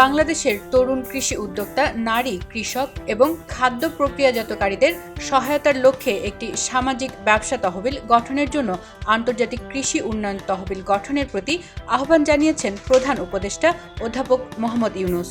বাংলাদেশের তরুণ কৃষি উদ্যোক্তা, নারী, কৃষক এবং খাদ্য প্রক্রিয়াজাতকারীদের সহায়তার লক্ষ্যে একটি সামাজিক ব্যবসা তহবিল গঠনের জন্য আন্তর্জাতিক কৃষি উন্নয়ন তহবিল গঠনের প্রতি আহ্বান জানিয়েছেন প্রধান উপদেষ্টা অধ্যাপক মোহাম্মদ ইউনুস।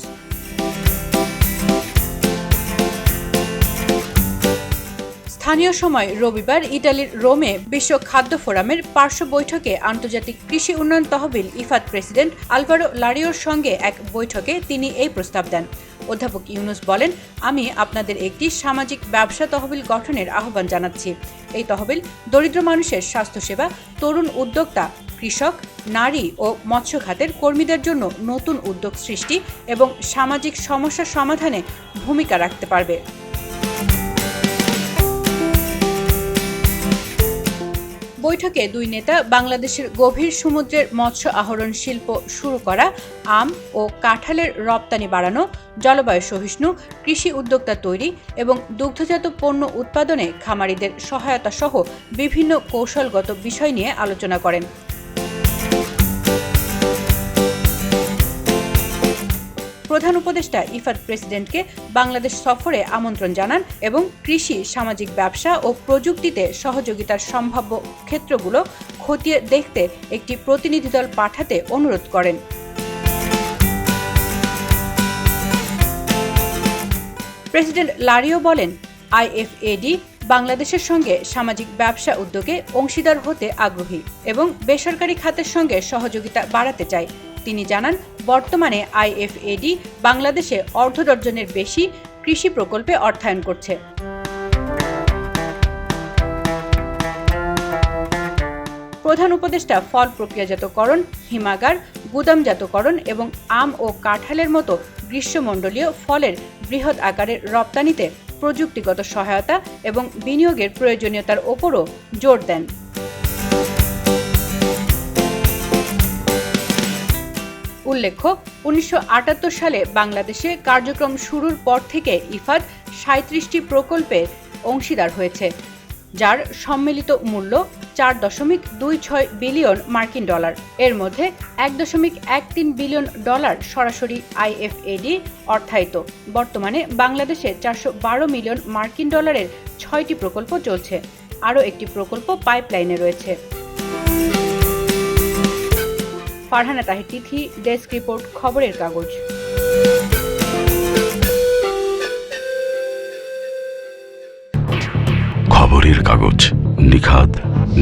স্থানীয় সময় রবিবার ইটালির রোমে বিশ্ব খাদ্য ফোরামের পার্শ্ব বৈঠকে আন্তর্জাতিক কৃষি উন্নয়ন তহবিল ইফাদ প্রেসিডেন্ট আলভারো লারিওর সঙ্গে এক বৈঠকে তিনি এই প্রস্তাব দেন। অধ্যাপক ইউনুস বলেন, আমি আপনাদের একটি সামাজিক ব্যবসা তহবিল গঠনের আহ্বান জানাচ্ছি। এই তহবিল দরিদ্র মানুষের স্বাস্থ্যসেবা, তরুণ উদ্যোক্তা, কৃষক, নারী ও মৎস্য খাতের কর্মীদের জন্য নতুন উদ্যোগ সৃষ্টি এবং সামাজিক সমস্যা সমাধানে ভূমিকা রাখতে পারবে। বৈঠকে দুই নেতা বাংলাদেশের গভীর সমুদ্রের মৎস্য আহরণ শিল্প শুরু করা, আম ও কাঁঠালের রপ্তানি বাড়ানো, জলবায়ু সহিষ্ণু, কৃষি উদ্যোক্তা তৈরি এবং দুগ্ধজাত পণ্য উৎপাদনে খামারিদের সহায়তা সহ বিভিন্ন কৌশলগত বিষয় নিয়ে আলোচনা করেন। প্রধান উপদেষ্টা ইফাদ প্রেসিডেন্টকে বাংলাদেশ সফরে আমন্ত্রণ জানান এবং কৃষি, সামাজিক ব্যবসা ও প্রযুক্তিতে সহযোগিতার সম্ভাব্য ক্ষেত্রগুলো খতিয়ে দেখতে একটি প্রতিনিধি দল পাঠাতে অনুরোধ করেন। প্রেসিডেন্ট লারিও বলেন, আইএফএডি বাংলাদেশের সঙ্গে সামাজিক ব্যবসা উদ্যোগে অংশীদার হতে আগ্রহী এবং বেসরকারি খাতের সঙ্গে সহযোগিতা বাড়াতে চায়। তিনি জানান বর্তমানে আইএফএডি বাংলাদেশে অর্ধ ডজনের বেশি কৃষি প্রকল্পে অর্থায়ন করছে। প্রধান উপদেষ্টা ফল প্রক্রিয়াজাতকরণ, হিমাগার, গুদামজাতকরণ এবং আম ও কাঁঠালের মতো গ্রীষ্মমণ্ডলীয় ফলের বৃহৎ আকারের রপ্তানিতে প্রযুক্তিগত সহায়তা এবং বিনিয়োগের প্রয়োজনীয়তার ওপরও জোর দেন। উল্লেখ্য, উনিশশো আটাত্তর সালে বাংলাদেশে কার্যক্রম শুরুর পর থেকে ইফাদ সাঁত্রিশটি প্রকল্পের অংশীদার হয়েছে, যার সম্মিলিত মূল্য চার দশমিক দুই ছয় বিলিয়ন মার্কিন ডলার। এর মধ্যে এক দশমিক এক তিন বিলিয়ন ডলার সরাসরি আইএফএডি অর্থায়িত। বর্তমানে বাংলাদেশে চারশো বারো মিলিয়ন মার্কিন ডলারের ছয়টি প্রকল্প চলছে। আরও একটি প্রকল্প পাইপলাইনে রয়েছে। ফারহানা তাহির তিথি ডেস্ক রিপোর্ট খবরের কাগজ। খবরের কাগজ নিখাদ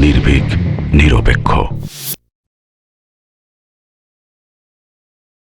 নির্ভীক নিরপেক্ষ।